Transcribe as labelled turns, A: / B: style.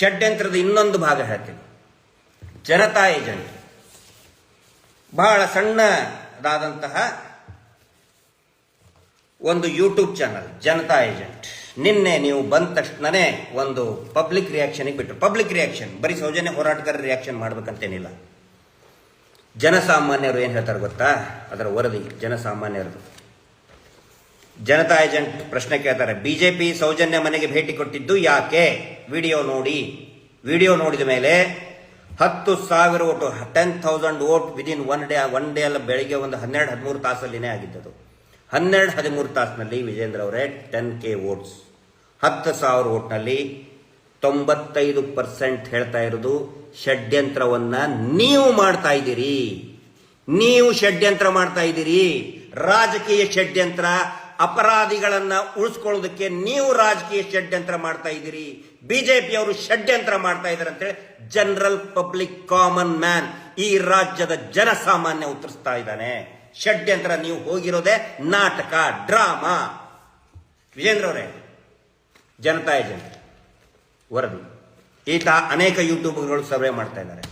A: ಷಡ್ಯಂತ್ರದ ಇನ್ನೊಂದು ಭಾಗ ಹೇಳ್ತೀನಿ. ಜನತಾ ಏಜೆಂಟ್ ಬಹಳ ಸಣ್ಣದಾದಂತಹ ಒಂದು ಯೂಟ್ಯೂಬ್ ಚಾನಲ್ ಜನತಾ ಏಜೆಂಟ್ ನಿನ್ನೆ ನೀವು ಬಂದ ತಕ್ಷಣನೇ ಒಂದು ಪಬ್ಲಿಕ್ ರಿಯಾಕ್ಷನ್ಗೆ ಬಿಟ್ಟರು ಪಬ್ಲಿಕ್ ರಿಯಾಕ್ಷನ್ ಬರೀ ಸೌಜನ್ಯ ಹೋರಾಟಗಾರ ರಿಯಾಕ್ಷನ್ ಮಾಡ್ಬೇಕಂತೇನಿಲ್ಲ. ಜನಸಾಮಾನ್ಯರು ಏನು ಹೇಳ್ತಾರೆ ಗೊತ್ತಾ? ಅದರ ವರದಿ, ಜನಸಾಮಾನ್ಯರದು. ಜನತಾ ಏಜೆಂಟ್ ಪ್ರಶ್ನೆ ಕೇಳ್ತಾರೆ, ಬಿಜೆಪಿ ಸೌಜನ್ಯ ಮನೆಗೆ ಭೇಟಿ ಕೊಟ್ಟಿದ್ದು ಯಾಕೆ? ವಿಡಿಯೋ ನೋಡಿ, ವಿಡಿಯೋ ನೋಡಿದ ಮೇಲೆ ಹತ್ತು ಸಾವಿರ vote ten thousand vote within one day one day ಅಲ್ಲ, ಬೆಳಿಗ್ಗೆ ಒಂದು ಹನ್ನೆರಡು, ಹದಿಮೂರು ತಾಸಲ್ಲಿನೇ ಆಗಿದ್ದದು. ಹನ್ನೆರಡು, ಹದಿಮೂರು ತಾಸಿನಲ್ಲಿ ವಿಜೇಂದ್ರ ಅವರೇ ಟೆನ್ ಕೆ ಓಟ್ಸ್ ಹತ್ತು ಸಾವಿರ ಓಟ್ನಲ್ಲಿ ತೊಂಬತ್ತೈದು ಪರ್ಸೆಂಟ್ ಹೇಳ್ತಾ ಇರೋದು, ಷಡ್ಯಂತ್ರವನ್ನ ನೀವು ಮಾಡ್ತಾ ಇದ್ದೀರಿ. ನೀವು ಷಡ್ಯಂತ್ರ ಮಾಡ್ತಾ ಇದ್ದೀರಿ. ರಾಜಕೀಯ ಷಡ್ಯಂತ್ರ ಅಪರಾಧಿಗಳನ್ನ ಉಳಿಸ್ಕೊಳ್ಳೋದಕ್ಕೆ ನೀವು ರಾಜಕೀಯ ಷಡ್ಯಂತ್ರ ಮಾಡ್ತಾ ಇದ್ದೀರಿ. ಬಿಜೆಪಿ ಅವರು ಷಡ್ಯಂತ್ರ ಮಾಡ್ತಾ ಇದ್ದಾರೆ ಅಂತೇಳಿ ಜನರಲ್ ಪಬ್ಲಿಕ್ ಕಾಮನ್ ಮ್ಯಾನ್ ಈ ರಾಜ್ಯದ ಜನಸಾಮಾನ್ಯ ಉತ್ತರಿಸ್ತಾ ಇದ್ದಾನೆ. ಷಡ್ಯಂತ್ರ ನೀವು ಹೋಗಿರೋದೇ ನಾಟಕ, ಡ್ರಾಮಾ. ವಿಜೇಂದ್ರ ಅವರೇ ಜನತಾ ಏಜೆಂಟ್ ವರದಿ. ಈತ ಅನೇಕ ಯೂಟ್ಯೂಬ್ಗಳು ಸರ್ವೆ ಮಾಡ್ತಾ ಇದ್ದಾರೆ.